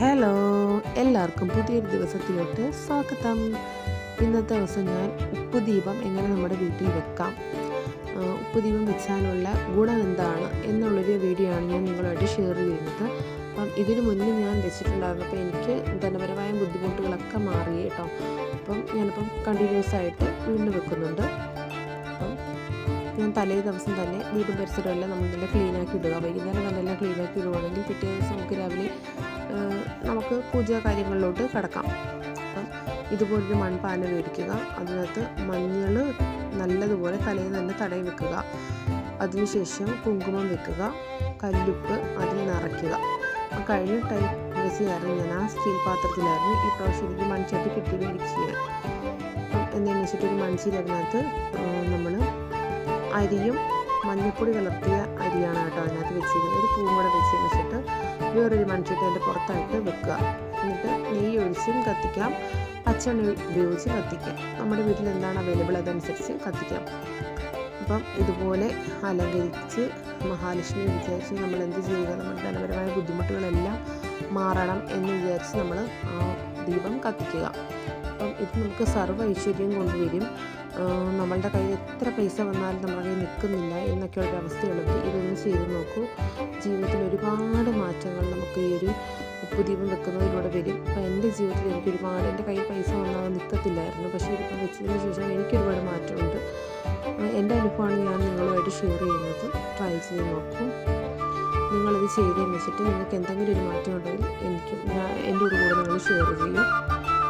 Hello എല്ലാവർക്കും പുതിയൊരു ദിവസത്തിലോട്ട് സ്വാഗതം. ഇന്നത്തെ ദിവസം ഞാൻ ഉപ്പുദീപം എങ്ങനെ നമ്മുടെ വീട്ടിൽ വെക്കാം ഉപ്പ് ഉപ്പുദീപം വെച്ചാലുള്ള ഗുണം എന്താണ് എന്നുള്ളൊരു വീഡിയോ ആണ് ഞാൻ നിങ്ങളുമായിട്ട് ഷെയർ ചെയ്യുന്നത്. അപ്പം ഇതിനു മുന്നേ ഞാൻ വെച്ചിട്ടുണ്ടായിരുന്നു അപ്പോൾ എനിക്ക് ധനപരമായ ബുദ്ധിമുട്ടുകളൊക്കെ മാറി കേട്ടോ. അപ്പം ഞാനിപ്പം കണ്ടിന്യൂസ് ആയിട്ട് വീണ്ടും വെക്കുന്നുണ്ട്. ഞാൻ തലേ ദിവസം തന്നെ വീടും പരിസരവും എല്ലാം നമ്മൾ നല്ല ക്ലീനാക്കി ഇടുക. വൈകുന്നേരം നല്ലെല്ലാം ക്ലീനാക്കി ഇടുകയാണെങ്കിൽ പിറ്റേ ദിവസം നമുക്ക് രാവിലെ നമുക്ക് പൂജ കാര്യങ്ങളിലോട്ട് കിടക്കാം. അപ്പം ഇതുപോലൊരു മൺപാന മേടിക്കുക. അതിനകത്ത് മഞ്ഞൾ നല്ലതുപോലെ തലയിൽ നല്ല തടയി വെക്കുക. അതിനുശേഷം കുങ്കുമം വെക്കുക. കല്ലുപ്പ് അതിൽ നിറയ്ക്കുക ആ കഴിഞ്ഞ ടൈം വെച്ചായിരുന്നു ഞാൻ ആ സ്റ്റീൽ പാത്രത്തിലായിരുന്നു. ഈ പ്രാവശ്യം എനിക്ക് മൺചട്ടി കിട്ടി മേടിച്ച് ചെയ്യാൻ. എന്താണെന്ന് വെച്ചിട്ടൊരു നമ്മൾ അരിയും മഞ്ഞപ്പൊടി കലർത്തിയ അരിയാണ് കേട്ടോ അതിനകത്ത് വെച്ചിരിക്കുന്നത്. ഒരു പൂവും കൂടെ വെച്ച് വെച്ചിട്ട് വേറൊരു മൺചട്ടി അതിന്റെ പുറത്തായിട്ട് വെക്കുക. എന്നിട്ട് നെയ്യ് ഒഴിച്ചും കത്തിക്കാം. പച്ചെണ്ണ ഉപയോഗിച്ച് കത്തിക്കാം. നമ്മുടെ വീട്ടിൽ എന്താണ് അവൈലബിൾ അതനുസരിച്ച് കത്തിക്കാം. അപ്പം ഇതുപോലെ അലങ്കരിച്ച് മഹാലക്ഷ്മി വിചാരിച്ച് നമ്മൾ എന്ത് ചെയ്യുക? നമ്മുടെ ധനപരമായ ബുദ്ധിമുട്ടുകളെല്ലാം മാറണം എന്ന് വിചാരിച്ച് നമ്മൾ ആ ദീപം കത്തിക്കുക. അപ്പം ഇത് നമുക്ക് സർവ ഐശ്വര്യം കൊണ്ടുവരും നമ്മളുടെ കയ്യിൽ എത്ര പൈസ വന്നാലും നമ്മുടെ കയ്യിൽ നിൽക്കുന്നില്ല എന്നൊക്കെയുള്ള അവസ്ഥയുള്ളത്. ഇതൊന്ന് ചെയ്ത് നോക്കൂ. ജീവിതത്തിൽ ഒരുപാട് മാറ്റങ്ങൾ നമുക്ക് ഈ ഒരു ഉപ്പുദീപം വെക്കുന്നതിലൂടെ വരും. അപ്പോൾ എന്റെ ജീവിതത്തിൽ എനിക്ക് ഒരുപാട് എന്റെ കയ്യിൽ പൈസ വന്നാൽ നിൽക്കത്തില്ലായിരുന്നു. പക്ഷേ ഇതിപ്പോൾ വെച്ചതിന് ശേഷം എനിക്ക് ഒരുപാട് മാറ്റമുണ്ട്. എന്റെ അനുഭവമാണ് ഞാൻ നിങ്ങളുമായിട്ട് ഷെയർ ചെയ്യുന്നത്. ട്രൈ ചെയ്ത് നോക്കൂ. നിങ്ങളിത് ചെയ്തതെന്ന് വെച്ചിട്ട് നിങ്ങൾക്ക് എന്തെങ്കിലും ഒരു മാറ്റം ഉണ്ടെങ്കിൽ എനിക്കും ഞാൻ എന്റെ ഒരു കൂടെ നിങ്ങൾ ഷെയർ ചെയ്യും.